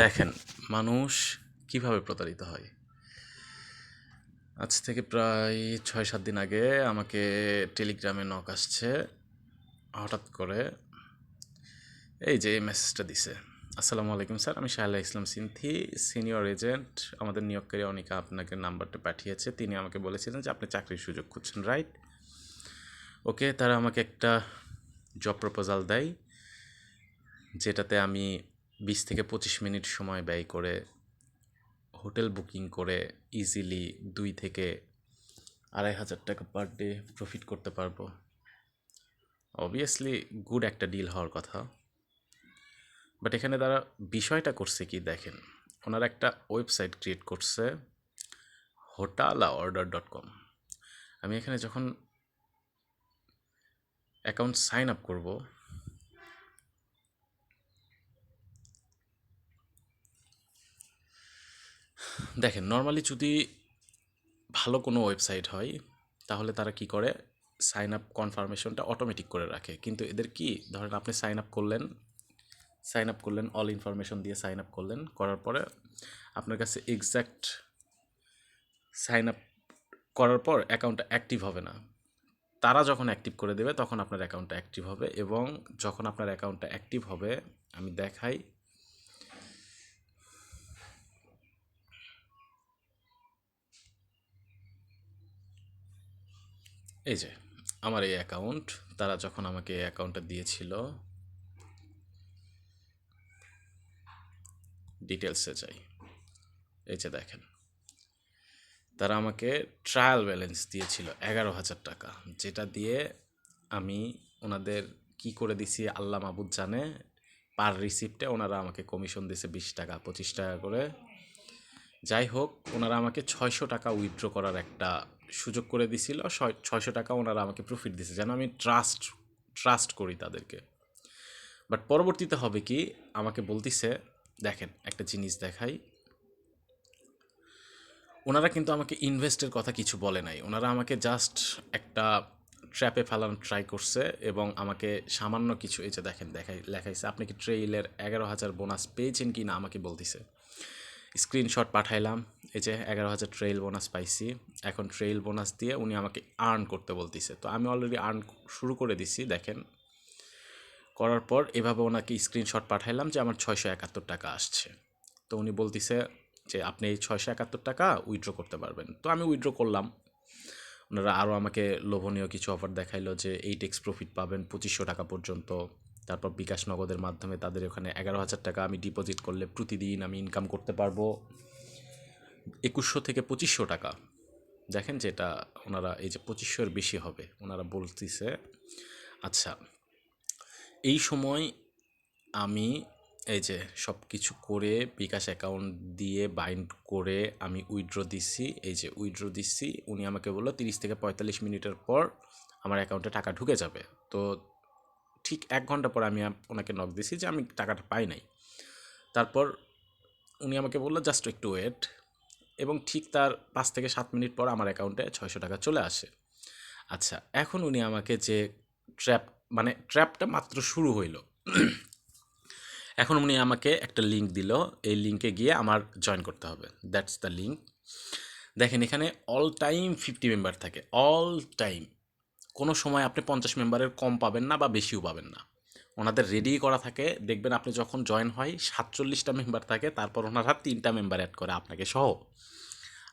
দেখেন, মানুষ কীভাবে প্রতারিত হয়? আজ থেকে প্রায় ছয় সাত দিন আগে আমাকে টেলিগ্রামে নক আসছে, হঠাৎ করে এই যে মেসেজটা দিছে। আসসালামু আলাইকুম স্যার, আমি শাহলা ইসলাম সিনথি সিনিয়র এজেন্ট আমাদের নিয়োগকারী অনিকা আপনাকে নাম্বারটা পাঠিয়েছে। তিনি আমাকে বলেছিলেন যে আপনি চাকরির সুযোগ খুঁজছেন রাইট ওকে তারা আমাকে একটা জব প্রপোজাল দেয়, যেটাতে আমি বিশ থেকে পঁচিশ মিনিট সময় ব্যয় করে হোটেল বুকিং করে ইজিলি দুই থেকে আড়াই হাজার টাকা পার ডে প্রফিট করতে পারব। অবভিয়াসলি গুড একটা ডিল হওয়ার কথা। বাট এখানে তারা বিষয়টা করছে কি দেখেন, ওনারা একটা ওয়েবসাইট ক্রিয়েট করছে হোটালা অর্ডার ডট কম আমি এখানে যখন অ্যাকাউন্ট সাইন আপ করব দেখেন নর্মালি যদি ভালো কোনো ওয়েবসাইট হয়, তাহলে তারা কি করে? সাইন আপ কনফার্মেশনটা অটোমেটিক করে রাখে। কিন্তু এদের কি? ধরেন আপনি সাইন আপ করলেন সাইন আপ করলেন অল ইনফরমেশন দিয়ে সাইন আপ করলেন, করার পরে আপনার কাছে এক্স্যাক্ট সাইন আপ করার পর অ্যাকাউন্টটা অ্যাক্টিভ হবে না। তারা যখন অ্যাক্টিভ করে দেবে, তখন আপনার অ্যাকাউন্টটা অ্যাক্টিভ হবে এবং যখন আপনার অ্যাকাউন্টটা অ্যাক্টিভ হবে, আমি দেখাই এই যে, আমার এই অ্যাকাউন্ট তারা যখন আমাকে এই অ্যাকাউন্টটা দিয়েছিল ডিটেলসে যাই। এই যে দেখেন, তারা আমাকে ট্রায়াল ব্যালেন্স দিয়েছিল এগারো হাজার টাকা, যেটা দিয়ে আমি ওনাদের কি করে দিছি আল্লাহ মাবুদ জানে পার রিসিপ্টে ওনারা আমাকে কমিশন দিয়েছে বিশ টাকা, পঁচিশ টাকা করে। যাই হোক, ওনারা আমাকে ছয়শো টাকা উইথড্র করার একটা সুযোগ করে দিছিল। ছয়শো টাকা ওনারা আমাকে প্রফিট দিছে, যেন আমি ট্রাস্ট ট্রাস্ট করি তাদেরকে। বাট পরবর্তীতে হবে কি, আমাকে বলতিছে, দেখেন, একটা জিনিস দেখাই। ওনারা কিন্তু আমাকে ইনভেস্টের কথা কিছু বলে নাই। ওনারা আমাকে জাস্ট একটা ট্র্যাপে ফেলানো ট্রাই করছে এবং আমাকে সামান্য কিছু, এই যে দেখেন, দেখাই লেখাইছে। আপনি কি ট্রেইলের এগারো হাজার বোনাস পেয়েছেন কি না আমাকে বলতিছে। স্ক্রিনশট পাঠাইলাম, এই যে এগারো হাজার ট্রেইল বোনাস পাইছি। এখন ট্রেইল বোনাস দিয়ে উনি আমাকে আর্ন করতে বলতিছে। তো আমি অলরেডি আর্ন শুরু করে দিছি, দেখেন। করার পর এভাবে ওনাকে স্ক্রিনশট পাঠাইলাম যে আমার ছয়শো একাত্তর টাকা আসছে। তো উনি বলতিছে যে, আপনি এই ছয়শো একাত্তর টাকা উইথড্র করতে পারবেন। তো আমি উইথড্র করলাম। ওনারা আরও আমাকে লোভনীয় কিছু অফার দেখাইলো যে এইট এক্স প্রফিট পাবেন পঁচিশশো টাকা পর্যন্ত। তারপর বিকাশ নগদের মাধ্যমে তাদের ওখানে এগারো হাজার টাকা আমি ডিপোজিট করলে প্রতিদিন আমি ইনকাম করতে পারব। একুশশো থেকে পঁচিশশো টাকা। দেখেন যে এটা ওনারা, এই যে পঁচিশশোর বেশি হবে, ওনারা বলতেছে আচ্ছা এই সময় আমি এই যে সব কিছু করে বিকাশ অ্যাকাউন্ট দিয়ে বাইন্ড করে আমি উইথড্র দিচ্ছি এই যে উইথড্র দিচ্ছি উনি আমাকে বলল তিরিশ থেকে পঁয়তাল্লিশ মিনিটের পর আমার অ্যাকাউন্টে টাকা ঢুকে যাবে। তো ঠিক এক ঘণ্টা পর আমি ওনাকে নক দিছি যে আমি টাকাটা পাই নাই। তারপর উনি আমাকে বলল জাস্ট একটু ওয়েট এবং ঠিক তার পাঁচ থেকে সাত মিনিট পর আমার অ্যাকাউন্টে ছয়শো টাকা চলে আসে। আচ্ছা এখন উনি আমাকে যে ট্র্যাপ মানে ট্র্যাপটা মাত্র শুরু হইল। এখন উনি আমাকে একটা লিঙ্ক দিল। এই লিঙ্কে গিয়ে আমার জয়েন করতে হবে। দ্যাটস দ্য লিঙ্ক দেখেন, এখানে অল টাইম ফিফটি মেম্বার থাকে। অল টাইম কোনো সময় আপনি পঞ্চাশ মেম্বারের কম পাবেন না বা বেশিও পাবেন না। ওনাদের রেডি করা থাকে। দেখবেন আপনি যখন জয়েন হয়, সাতচল্লিশটা মেম্বার থাকে, তারপর ওনারা তিনটা মেম্বার অ্যাড করে আপনাকে সহ।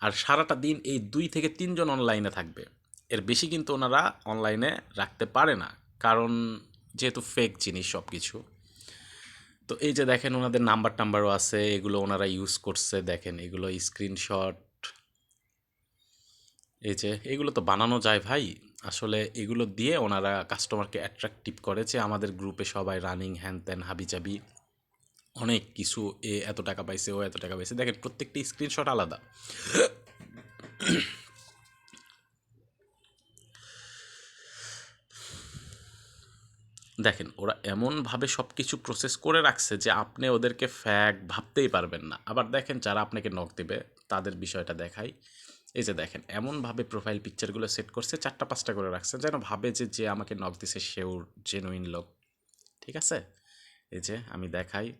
আর সারাটা দিন এই দুই থেকে তিনজন অনলাইনে থাকবে। এর বেশি কিন্তু ওনারা অনলাইনে রাখতে পারে না। কারণ যেহেতু ফেক জিনিস সব কিছু তো এই যে দেখেন ওনাদের নাম্বার টাম্বারও আছে, এগুলো ওনারা ইউজ করছে, দেখেন এগুলো স্ক্রিনশট এই যে, এগুলো তো বানানো যায় ভাই। আসলে এগুলো দিয়ে ওনারা কাস্টমারকে অ্যাট্রাকটিভ করে যে আমাদের গ্রুপে সবাই রানিং হ্যান ত্যান হাবিজাবি অনেক কিছু, এ এত টাকা পাইছে, ও এত টাকা পাইছে। দেখেন, প্রত্যেকটি স্ক্রিনশট আলাদা। দেখেন, ওরা এমনভাবে সব কিছু প্রসেস করে রাখছে যে আপনি ওদেরকে ফ্যাক ভাবতেই পারবেন না। আবার দেখেন, যারা আপনাকে নখ দেবে, তাদের বিষয়টা দেখাই। এই যে দেখেন, এমনভাবে প্রোফাইল পিকচারগুলো সেট করছে, চারটা পাঁচটা করে রাখছে, যেন ভাবে যে যে আমাকে নক দিছে, সেও জেনুইন লোক। ঠিক আছে? এই যে আমি দেখাই।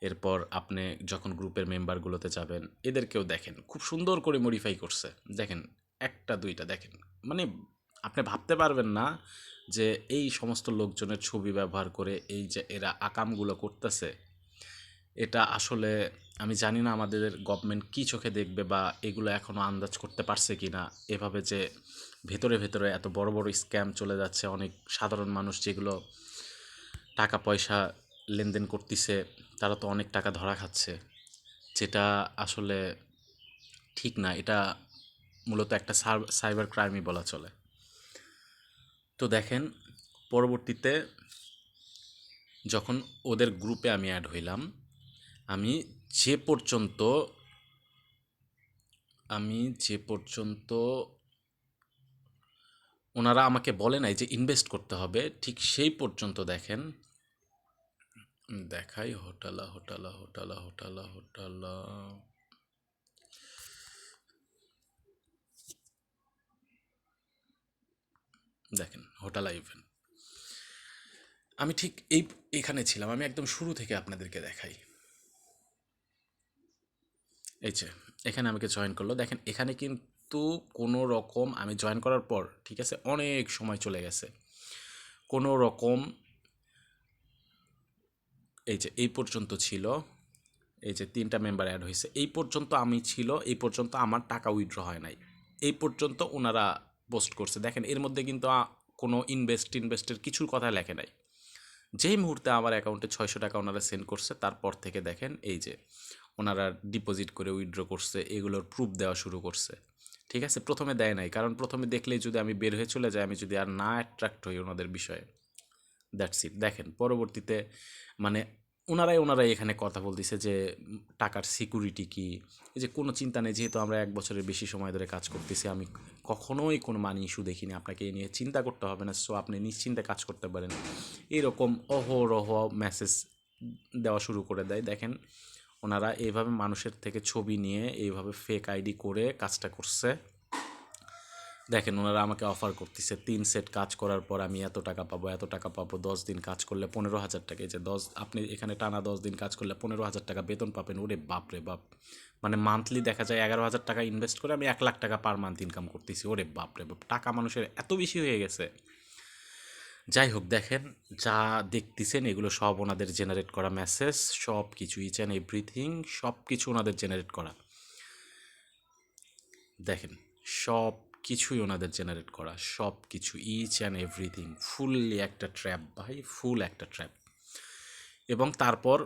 এরপর আপনি যখন গ্রুপের মেম্বারগুলোতে যাবেন, এদেরকেও দেখেন, খুব সুন্দর করে মডিফাই করছে। দেখেন, একটা, দুইটা, দেখেন মানে আপনি ভাবতে পারবেন না যে, এই সমস্ত লোকজনের ছবি ব্যবহার করে এই যে এরা আকামগুলো করতেছে, এটা আসলে আমি জানি না আমাদের গভর্নমেন্ট কী চোখে দেখবে বা এগুলো এখনও আন্দাজ করতে পারছে কি না এভাবে যে ভেতরে ভেতরে এত বড় বড় স্ক্যাম চলে যাচ্ছে, অনেক সাধারণ মানুষ যেগুলো টাকা পয়সা লেনদেন করতেছে, তারা তো অনেক টাকা ধরা খাচ্ছে। যেটা আসলে ঠিক না, এটা মূলত একটা সাইবার ক্রাইমই বলা চলে। তো দেখেন, পরবর্তীতে যখন ওদের গ্রুপে আমি অ্যাড হইলাম, আমি যে পর্যন্ত আমি যে পর্যন্ত ওনারা আমাকে বলে নাই যে ইনভেস্ট করতে হবে, ঠিক সেই পর্যন্ত দেখেন। দেখাই হোটালা হোটালা হোটালা হোটালা হোটালা। দেখেন হোটালা ইভেন্ট আমি ঠিক এই, এখানে ছিলাম, আমি একদম শুরু থেকে আপনাদেরকে দেখাই। এই যে, এখানে আমাকে জয়েন করল। দেখেন, এখানে কিন্তু কোনো রকম আমি জয়েন করার পর, ঠিক আছে, অনেক সময় চলে গেছে। কোনো রকম এই যে, এই পর্যন্ত ছিল। এই যে, তিনটা মেম্বার অ্যাড হয়েছে। এই পর্যন্ত আমি ছিল, এই পর্যন্ত আমার টাকা উইথড্র হয় নাই। এই পর্যন্ত ওনারা পোস্ট করছে। দেখেন, এর মধ্যে কিন্তু কোনো ইনভেস্ট ইনভেস্টের কিছুর কথা লেখে নাই। যেই মুহূর্তে আমার অ্যাকাউন্টে ছয়শো টাকা ওনারা সেন্ড করছে, তারপর থেকে দেখেন, এই যে ওনারা ডিপোজিট করে উইথড্র করছে, এগুলোর প্রুফ দেওয়া শুরু করছে। ঠিক আছে? প্রথমে দেয় নাই, কারণ প্রথমে দেখলেই যদি আমি বের হয়ে চলে যাই, আমি যদি আর না অ্যাট্রাক্ট হই ওনাদের বিষয়ে। দ্যাটস ইট দেখেন, পরবর্তীতে মানে ওনারাই ওনারাই এখানে কথা বলতেছে যে, টাকার সিকিউরিটি কি? এই যে কোনো চিন্তা নেই, যেহেতু আমরা এক বছরের বেশি সময় ধরে কাজ করতেছি, আমি কখনোই কোনো মানি ইস্যু দেখিনি। আপনাকে এই নিয়ে চিন্তা করতে হবে না সো আপনি নিশ্চিন্তে কাজ করতে পারেন। এরকম অহরহ মেসেজ দেওয়া শুরু করে দেয়। দেখেন ওনারা এইভাবে মানুষের থেকে ছবি নিয়ে এইভাবে ফেক আইডি করে কাজটা করছে। দেখেন, ওনারা আমাকে অফার করতেছে, তিন সেট কাজ করার পর আমি এত টাকা পাবো, এত টাকা পাবো, দশ দিন কাজ করলে পনেরো হাজার টাকা, এই যে দশ, আপনি এখানে টানা দশ দিন কাজ করলে পনেরো হাজার টাকা বেতন পাবেন, ওরে বাপ রে বাপ। মানে মান্থলি দেখা যায় এগারো হাজার টাকা ইনভেস্ট করে আমি এক লাখ টাকা পার মান্থ ইনকাম করতেছি, ওরে বাপ রে বাপ। টাকা মানুষের এত বেশি হয়ে গেছে। যাই হোক দেখেন যা দেখতেছেন, এগুলো সব ওনাদের জেনারেট করা মেসেজ সব কিছু ইচ অ্যান্ড এভরিথিং সব কিছু ওনাদের জেনারেট করা। দেখেন, সব কিছুই ওনাদের জেনারেট করা, সব কিছু ইচ অ্যান্ড এভরিথিং ফুললি একটা ট্র্যাপ ভাই ফুল একটা ট্র্যাপ এবং তারপর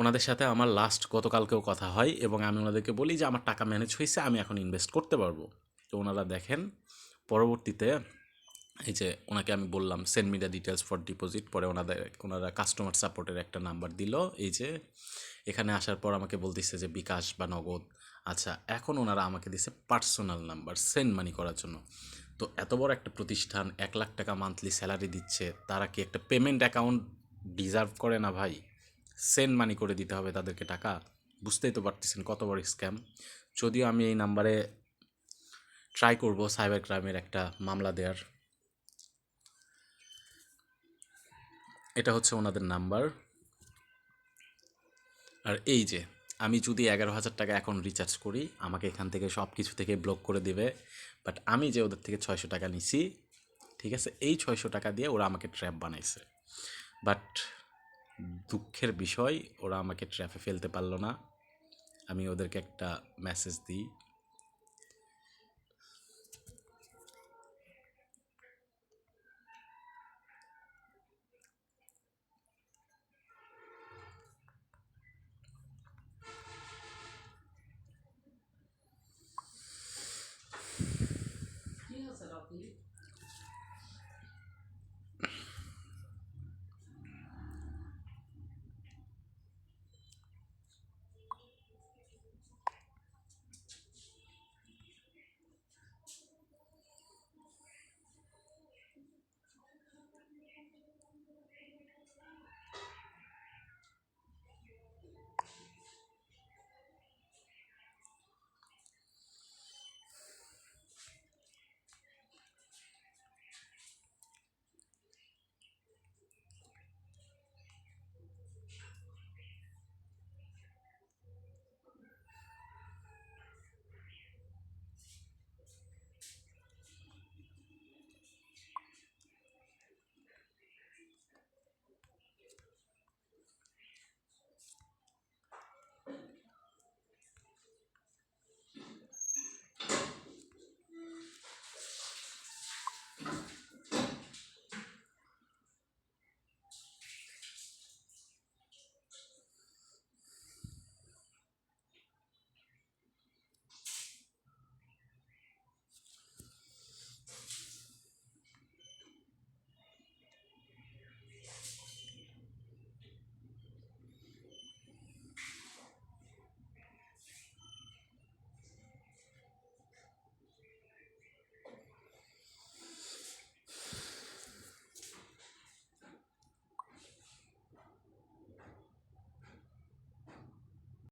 ওনাদের সাথে আমার লাস্ট গতকালকেও কথা হয় এবং আমি ওনাদেরকে বলি যে, আমার টাকা ম্যানেজ হয়েছে, আমি এখন ইনভেস্ট করতে পারব। তো ওনারা দেখেন, পরবর্তীতে এই যে ওনাকে আমি বললাম send media details for deposit পরে ওনাদের, ওনারা কাস্টমার সাপোর্টের একটা নাম্বার দিল। এই যে এখানে আসার পর আমাকে বলতেছে যে, বিকাশ বা নগদ। আচ্ছা এখন ওনারা আমাকে দিছে পার্সোনাল নাম্বার সেন্ড মানি করার জন্য। তো এত বড় একটা প্রতিষ্ঠান, এক লাখ টাকা মান্থলি স্যালারি দিচ্ছে, তারা কি একটা পেমেন্ট অ্যাকাউন্ট ডিজার্ভ করে না ভাই? সেন্ড মানি করে দিতে হবে তাদেরকে টাকা? বুঝতেই তো পারতেছেন কত বড় স্ক্যাম যদিও আমি এই নাম্বারে ট্রাই করব সাইবার ক্রাইমের একটা মামলা দেওয়ার এটা হচ্ছে ওনাদের নাম্বার। আর এই যে, আমি যদি এগারো হাজার টাকা এখন রিচার্জ করি, আমাকে এখান থেকে সব কিছু থেকে ব্লক করে দেবে। বাট আমি যে ওদের থেকে ছয়শো টাকা নিছি, ঠিক আছে? এই ছয়শো টাকা দিয়ে ওরা আমাকে ট্র্যাপ বানাইছে। বাট দুঃখের বিষয়, ওরা আমাকে ট্র্যাপে ফেলতে পারল না। আমি ওদেরকে একটা মেসেজ দিই।